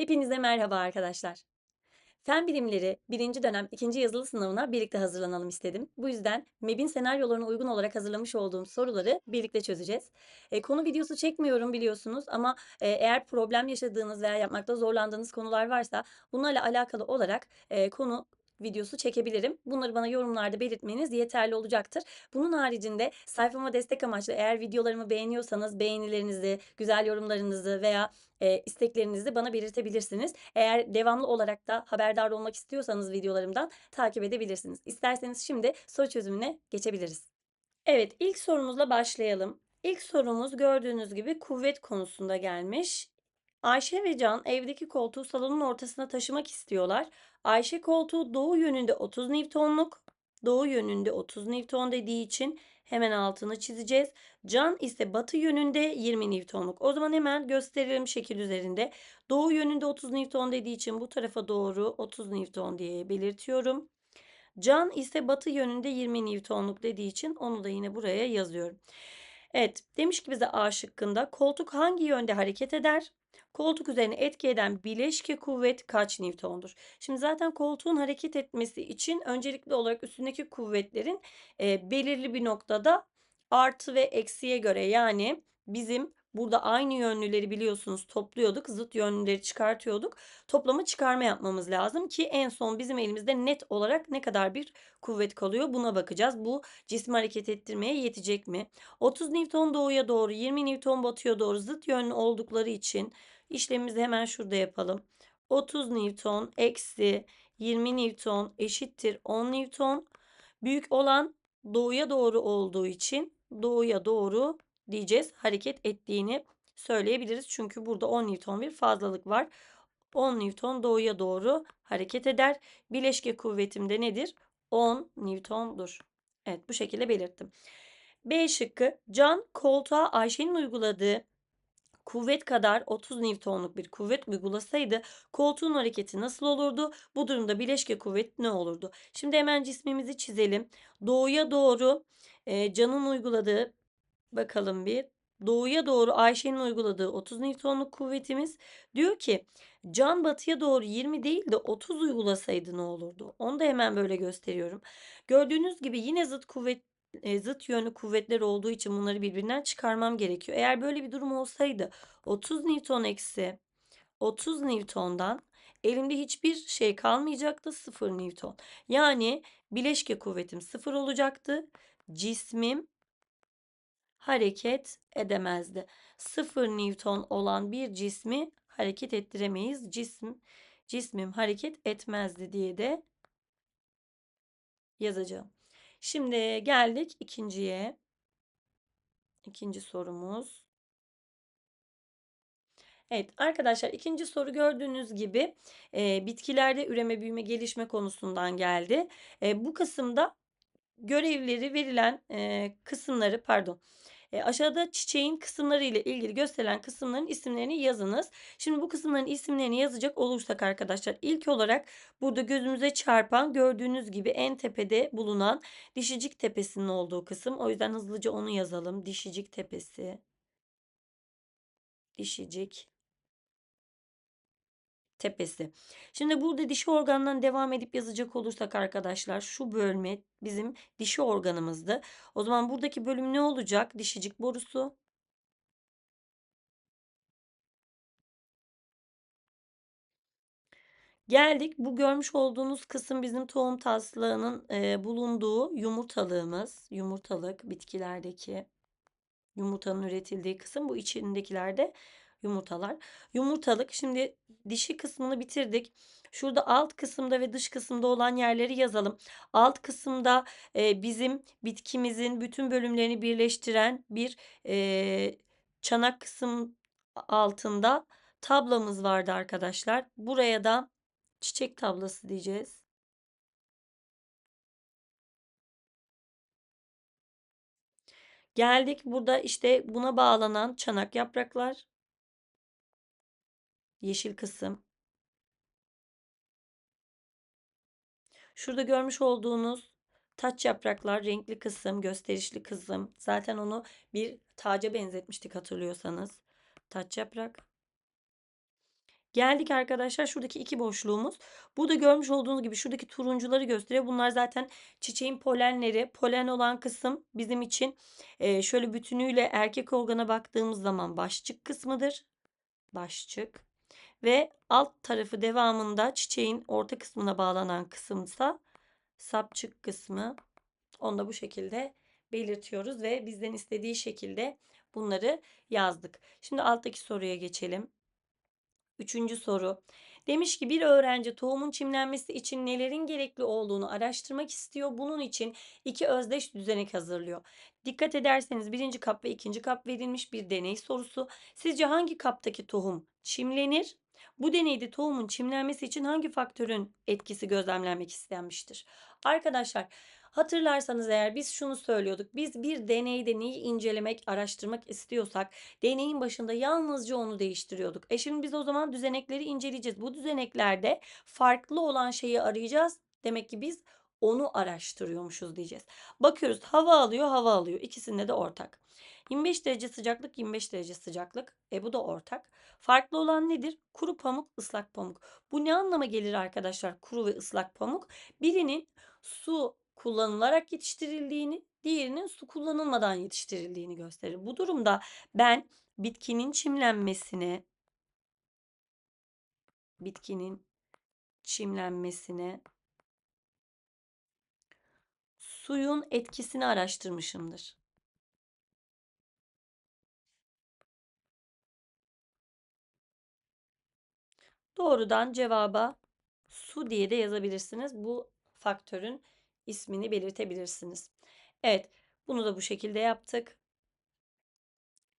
Hepinize merhaba arkadaşlar. Fen bilimleri birinci dönem ikinci yazılı sınavına birlikte hazırlanalım istedim. Bu yüzden MEB'in senaryolarına uygun olarak hazırlamış olduğum soruları birlikte çözeceğiz. E, konu videosu çekmiyorum biliyorsunuz ama e, eğer problem yaşadığınız veya yapmakta zorlandığınız konular varsa bunlarla alakalı olarak e, konu videosu çekebilirim. Bunları bana yorumlarda belirtmeniz yeterli olacaktır. Bunun haricinde sayfama destek amaçlı eğer videolarımı beğeniyorsanız beğenilerinizi, güzel yorumlarınızı veya e, isteklerinizi bana belirtebilirsiniz. Eğer devamlı olarak da haberdar olmak istiyorsanız videolarımdan takip edebilirsiniz. İsterseniz şimdi soru çözümüne geçebiliriz. Evet, ilk sorumuzla başlayalım. İlk sorumuz gördüğünüz gibi kuvvet konusunda gelmiş. Ayşe ve Can evdeki koltuğu salonun ortasına taşımak istiyorlar. Ayşe koltuğu doğu yönünde 30 Newton'luk, doğu yönünde 30 Newton dediği için hemen altını çizeceğiz. Can ise batı yönünde 20 Newton'luk. O zaman hemen gösterelim şekil üzerinde. Doğu yönünde 30 Newton dediği için bu tarafa doğru 30 Newton diye belirtiyorum. Can ise batı yönünde 20 Newton'luk dediği için onu da yine buraya yazıyorum. Evet, demiş ki bize A şıkkında koltuk hangi yönde hareket eder? Koltuk üzerine etki eden bileşke kuvvet kaç Newton'dur? Şimdi zaten koltuğun hareket etmesi için öncelikli olarak üstündeki kuvvetlerin e, belirli bir noktada artı ve eksiye göre yani bizim burada aynı yönlüleri biliyorsunuz topluyorduk. Zıt yönlüleri çıkartıyorduk. Toplama çıkarma yapmamız lazım ki en son bizim elimizde net olarak ne kadar bir kuvvet kalıyor buna bakacağız. Bu cismi hareket ettirmeye yetecek mi? 30 Newton doğuya doğru 20 Newton batıya doğru zıt yönlü oldukları için işlemimizi hemen şurada yapalım. 30 Newton eksi 20 Newton eşittir 10 Newton. Büyük olan doğuya doğru olduğu için doğuya doğru diyeceğiz. Hareket ettiğini söyleyebiliriz. Çünkü burada 10 Newton bir fazlalık var. 10 Newton doğuya doğru hareket eder. Bileşke kuvvetim de nedir? 10 Newton'dur. Evet bu şekilde belirttim. B şıkkı Can koltuğa Ayşe'nin uyguladığı kuvvet kadar 30 Newton'luk bir kuvvet uygulasaydı koltuğun hareketi nasıl olurdu? Bu durumda bileşke kuvvet ne olurdu? Şimdi hemen cismimizi çizelim. Doğuya doğru e, Can'ın uyguladığı bakalım bir doğuya doğru Ayşe'nin uyguladığı 30 Newton'luk kuvvetimiz diyor ki Can batıya doğru 20 değil de 30 uygulasaydı ne olurdu? Onu da hemen böyle gösteriyorum. Gördüğünüz gibi yine zıt kuvvet e, zıt yönlü kuvvetler olduğu için bunları birbirinden çıkarmam gerekiyor. Eğer böyle bir durum olsaydı 30 Newton eksi 30 Newton'dan elimde hiçbir şey kalmayacaktı 0 Newton. Yani bileşke kuvvetim 0 olacaktı. Cismim hareket edemezdi. 0 Newton olan bir cismi hareket ettiremeyiz. Cism cismim hareket etmezdi diye de yazacağım. Şimdi geldik ikinciye. İkinci sorumuz. Evet arkadaşlar ikinci soru gördüğünüz gibi e, bitkilerde üreme, büyüme, gelişme konusundan geldi. E, bu kısımda görevleri verilen e, kısımları pardon e, aşağıda çiçeğin kısımları ile ilgili gösterilen kısımların isimlerini yazınız. Şimdi bu kısımların isimlerini yazacak olursak arkadaşlar ilk olarak burada gözümüze çarpan gördüğünüz gibi en tepede bulunan Dişicik Tepesi'nin olduğu kısım. O yüzden hızlıca onu yazalım. Dişicik Tepesi. Dişicik tepesi. Şimdi burada dişi organdan devam edip yazacak olursak arkadaşlar şu bölme bizim dişi organımızdı. O zaman buradaki bölüm ne olacak? Dişicik borusu. Geldik. Bu görmüş olduğunuz kısım bizim tohum taslağının e, bulunduğu yumurtalığımız. Yumurtalık bitkilerdeki yumurtanın üretildiği kısım. Bu içindekilerde yumurtalar. Yumurtalık. Şimdi dişi kısmını bitirdik. Şurada alt kısımda ve dış kısımda olan yerleri yazalım. Alt kısımda e, bizim bitkimizin bütün bölümlerini birleştiren bir e, çanak kısım altında tablamız vardı arkadaşlar. Buraya da çiçek tablası diyeceğiz. Geldik burada işte buna bağlanan çanak yapraklar yeşil kısım. Şurada görmüş olduğunuz taç yapraklar renkli kısım, gösterişli kısım. Zaten onu bir taca benzetmiştik hatırlıyorsanız. Taç yaprak. Geldik arkadaşlar şuradaki iki boşluğumuz. Burada görmüş olduğunuz gibi şuradaki turuncuları gösteriyor. Bunlar zaten çiçeğin polenleri. Polen olan kısım bizim için e, şöyle bütünüyle erkek organa baktığımız zaman başçık kısmıdır. Başçık. Ve alt tarafı devamında çiçeğin orta kısmına bağlanan kısımsa sapçık kısmı. Onu da bu şekilde belirtiyoruz ve bizden istediği şekilde bunları yazdık. Şimdi alttaki soruya geçelim. Üçüncü soru. Demiş ki bir öğrenci tohumun çimlenmesi için nelerin gerekli olduğunu araştırmak istiyor. Bunun için iki özdeş düzenek hazırlıyor. Dikkat ederseniz birinci kap ve ikinci kap verilmiş bir deney sorusu. Sizce hangi kaptaki tohum çimlenir? Bu deneyde tohumun çimlenmesi için hangi faktörün etkisi gözlemlenmek istenmiştir? Arkadaşlar Hatırlarsanız eğer biz şunu söylüyorduk. Biz bir deneyde neyi incelemek, araştırmak istiyorsak deneyin başında yalnızca onu değiştiriyorduk. E şimdi biz o zaman düzenekleri inceleyeceğiz. Bu düzeneklerde farklı olan şeyi arayacağız. Demek ki biz onu araştırıyormuşuz diyeceğiz. Bakıyoruz hava alıyor, hava alıyor. İkisinde de ortak. 25 derece sıcaklık, 25 derece sıcaklık. E bu da ortak. Farklı olan nedir? Kuru pamuk, ıslak pamuk. Bu ne anlama gelir arkadaşlar? Kuru ve ıslak pamuk. Birinin su kullanılarak yetiştirildiğini, diğerinin su kullanılmadan yetiştirildiğini gösterir. Bu durumda ben bitkinin çimlenmesine bitkinin çimlenmesine suyun etkisini araştırmışımdır. Doğrudan cevaba su diye de yazabilirsiniz. Bu faktörün ismini belirtebilirsiniz. Evet, bunu da bu şekilde yaptık.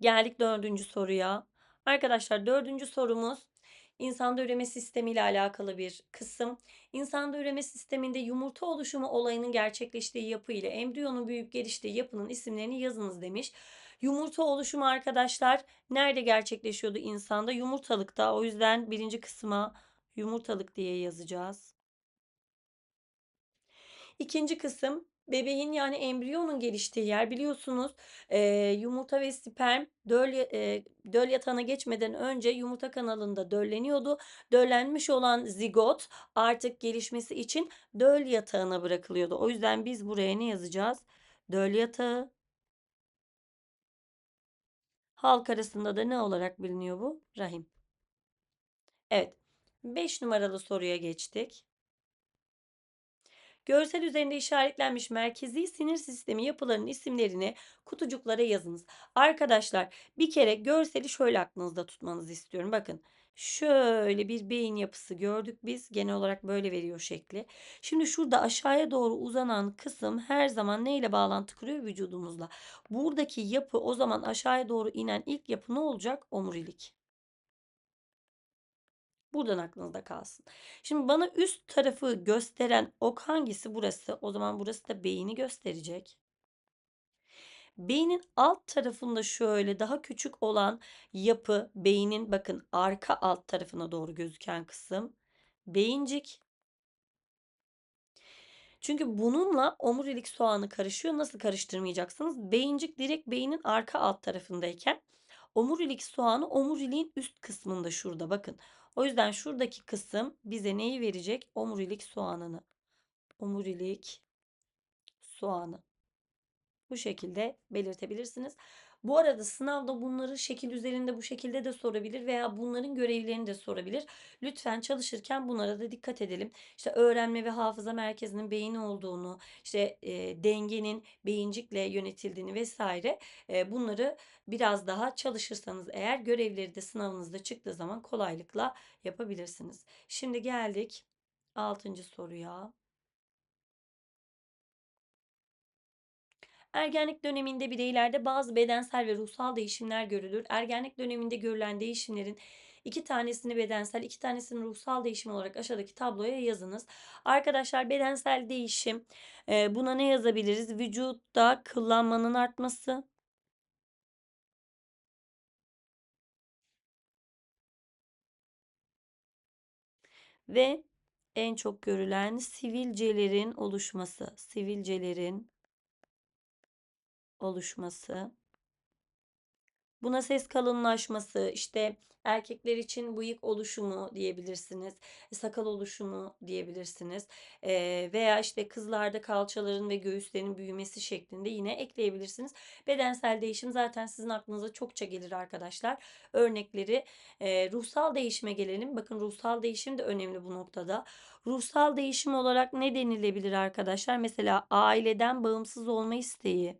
Geldik dördüncü soruya. Arkadaşlar dördüncü sorumuz insanda üreme sistemi ile alakalı bir kısım. İnsanda üreme sisteminde yumurta oluşumu olayının gerçekleştiği yapı ile embriyonun büyüyüp geliştiği yapının isimlerini yazınız demiş. Yumurta oluşumu arkadaşlar nerede gerçekleşiyordu insanda? Yumurtalıkta. O yüzden birinci kısma yumurtalık diye yazacağız. İkinci kısım bebeğin yani embriyonun geliştiği yer biliyorsunuz e, yumurta ve sperm döl, e, döl yatağına geçmeden önce yumurta kanalında dölleniyordu. Döllenmiş olan zigot artık gelişmesi için döl yatağına bırakılıyordu. O yüzden biz buraya ne yazacağız? Döl yatağı. Halk arasında da ne olarak biliniyor bu? Rahim. Evet. 5 numaralı soruya geçtik. Görsel üzerinde işaretlenmiş merkezi sinir sistemi yapılarının isimlerini kutucuklara yazınız. Arkadaşlar bir kere görseli şöyle aklınızda tutmanızı istiyorum. Bakın şöyle bir beyin yapısı gördük biz. Genel olarak böyle veriyor şekli. Şimdi şurada aşağıya doğru uzanan kısım her zaman neyle bağlantı kuruyor? Vücudumuzla. Buradaki yapı o zaman aşağıya doğru inen ilk yapı ne olacak? Omurilik. Buradan aklınızda kalsın. Şimdi bana üst tarafı gösteren ok hangisi burası? O zaman burası da beyni gösterecek. Beynin alt tarafında şöyle daha küçük olan yapı beynin bakın arka alt tarafına doğru gözüken kısım beyincik. Çünkü bununla omurilik soğanı karışıyor. Nasıl karıştırmayacaksınız? Beyincik direkt beynin arka alt tarafındayken omurilik soğanı omuriliğin üst kısmında şurada bakın. O yüzden şuradaki kısım bize neyi verecek? Omurilik soğanını. Omurilik soğanı. Bu şekilde belirtebilirsiniz. Bu arada sınavda bunları şekil üzerinde bu şekilde de sorabilir veya bunların görevlerini de sorabilir. Lütfen çalışırken bunlara da dikkat edelim. İşte öğrenme ve hafıza merkezinin beyni olduğunu, işte e, dengenin beyincikle yönetildiğini vesaire e, bunları biraz daha çalışırsanız eğer görevleri de sınavınızda çıktığı zaman kolaylıkla yapabilirsiniz. Şimdi geldik 6. soruya. Ergenlik döneminde bireylerde bazı bedensel ve ruhsal değişimler görülür. Ergenlik döneminde görülen değişimlerin iki tanesini bedensel, iki tanesini ruhsal değişim olarak aşağıdaki tabloya yazınız. Arkadaşlar bedensel değişim e, buna ne yazabiliriz? Vücutta kıllanmanın artması. Ve en çok görülen sivilcelerin oluşması. Sivilcelerin oluşması. Buna ses kalınlaşması, işte erkekler için bıyık oluşumu diyebilirsiniz. Sakal oluşumu diyebilirsiniz. Eee, veya işte kızlarda kalçaların ve göğüslerin büyümesi şeklinde yine ekleyebilirsiniz. Bedensel değişim zaten sizin aklınıza çokça gelir arkadaşlar. Örnekleri eee, ruhsal değişime gelelim. Bakın ruhsal değişim de önemli bu noktada. Ruhsal değişim olarak ne denilebilir arkadaşlar? Mesela aileden bağımsız olma isteği.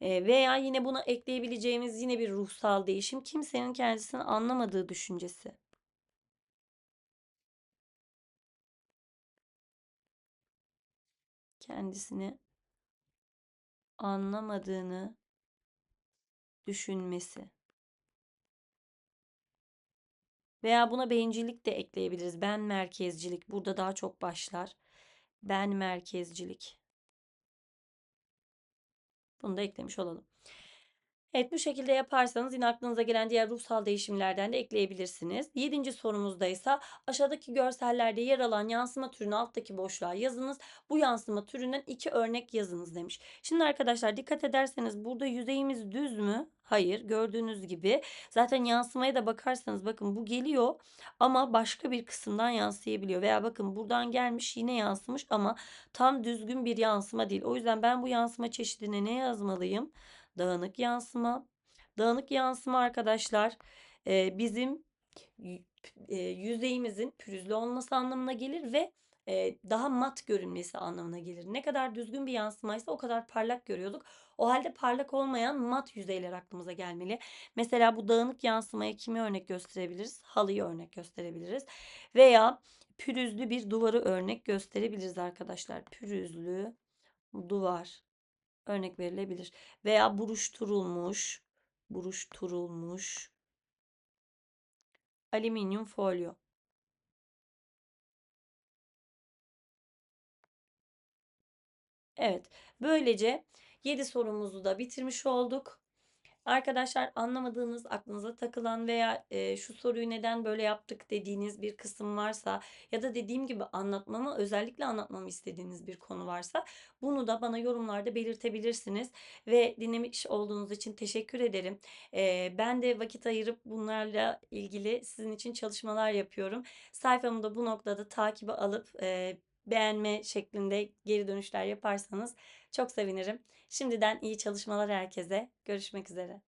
Veya yine buna ekleyebileceğimiz yine bir ruhsal değişim kimsenin kendisini anlamadığı düşüncesi. Kendisini anlamadığını düşünmesi. Veya buna bencillik de ekleyebiliriz. Ben merkezcilik burada daha çok başlar. Ben merkezcilik. Bunu da eklemiş olalım. Evet bu şekilde yaparsanız yine aklınıza gelen diğer ruhsal değişimlerden de ekleyebilirsiniz. Yedinci sorumuzda ise aşağıdaki görsellerde yer alan yansıma türünü alttaki boşluğa yazınız. Bu yansıma türünden iki örnek yazınız demiş. Şimdi arkadaşlar dikkat ederseniz burada yüzeyimiz düz mü? Hayır gördüğünüz gibi zaten yansımaya da bakarsanız bakın bu geliyor ama başka bir kısımdan yansıyabiliyor. Veya bakın buradan gelmiş yine yansımış ama tam düzgün bir yansıma değil. O yüzden ben bu yansıma çeşidine ne yazmalıyım? Dağınık yansıma. Dağınık yansıma arkadaşlar bizim yüzeyimizin pürüzlü olması anlamına gelir ve daha mat görünmesi anlamına gelir. Ne kadar düzgün bir yansımaysa o kadar parlak görüyorduk. O halde parlak olmayan mat yüzeyler aklımıza gelmeli. Mesela bu dağınık yansımaya kimi örnek gösterebiliriz? Halıyı örnek gösterebiliriz. Veya pürüzlü bir duvarı örnek gösterebiliriz arkadaşlar. Pürüzlü duvar örnek verilebilir. Veya buruşturulmuş, buruşturulmuş alüminyum folyo. Evet, böylece 7 sorumuzu da bitirmiş olduk. Arkadaşlar anlamadığınız, aklınıza takılan veya e, şu soruyu neden böyle yaptık dediğiniz bir kısım varsa ya da dediğim gibi anlatmamı özellikle anlatmamı istediğiniz bir konu varsa bunu da bana yorumlarda belirtebilirsiniz ve dinlemiş olduğunuz için teşekkür ederim. E, ben de vakit ayırıp bunlarla ilgili sizin için çalışmalar yapıyorum. Sayfamı da bu noktada takibe alıp e, beğenme şeklinde geri dönüşler yaparsanız çok sevinirim. Şimdiden iyi çalışmalar herkese. Görüşmek üzere.